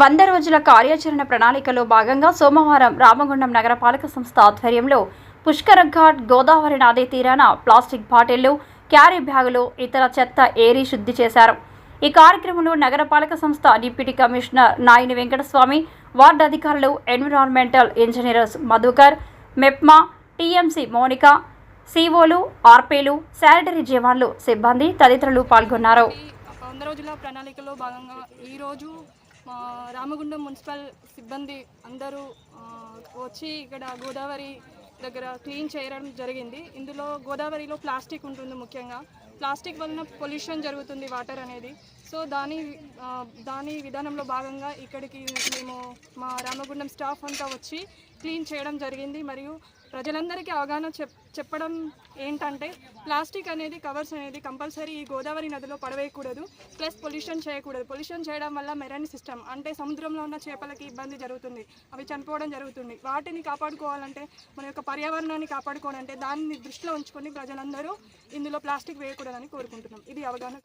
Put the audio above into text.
వంద రోజుల కార్యాచరణ ప్రణాళికలో భాగంగా సోమవారం రామగుండం నగరపాలక సంస్థ ఆధ్వర్యంలో పుష్కరఘాట్ గోదావరి నదీ తీరాన ప్లాస్టిక్ బాటిళ్ళు క్యారీ బ్యాగులు ఇతర చెత్త ఏరి శుద్ధి చేశారు. ఈ కార్యక్రమంలో నగరపాలక సంస్థ deputy commissioner Nayini Venkataswamy ward అధికారులు environmental engineers Madhukar MEPMA TMC Monika సీఓలు ఆర్పీలు శానిటరీ జవాన్లు సిబ్బంది తదితరులు పాల్గొన్నారు. వంద రోజుల ప్రణాళికలో భాగంగా ఈరోజు రామగుండం మున్సిపల్ సిబ్బంది అందరూ వచ్చి ఇక్కడ గోదావరి దగ్గర క్లీన్ చేయడం జరిగింది. ఇందులో గోదావరిలో ప్లాస్టిక్ ఉంటుంది ముఖ్యంగా. ప్లాస్టిక్ వలన పొల్యూషన్ జరుగుతుంది వాటర్ అనేది. సో దాని దాని విధానంలో భాగంగా ఇక్కడికి మేము మా రామగుండం స్టాఫ్ అంతా వచ్చి క్లీన్ చేయడం జరిగింది. మరియు ప్రజలందరికీ అవగాహన చెప్ చెప్పడం ఏంటంటే ప్లాస్టిక్ అనేది కవర్స్ అనేది కంపల్సరీ ఈ గోదావరి నదిలో పడవేయకూడదు ప్లస్ పొల్యూషన్ చేయకూడదు. పొల్యూషన్ చేయడం వల్ల మెరైన్ సిస్టమ్ అంటే సముద్రంలో ఉన్న చేపలకి ఇబ్బంది జరుగుతుంది. అవి చనిపోవడం జరుగుతుంది. వాటిని కాపాడుకోవాలంటే మన యొక్క పర్యావరణాన్ని కాపాడుకోవాలంటే దాన్ని దృష్టిలో ఉంచుకొని ప్రజలందరూ ఇందులో ప్లాస్టిక్ వేయకూడదని కోరుకుంటున్నాం. ఇది అవగాహన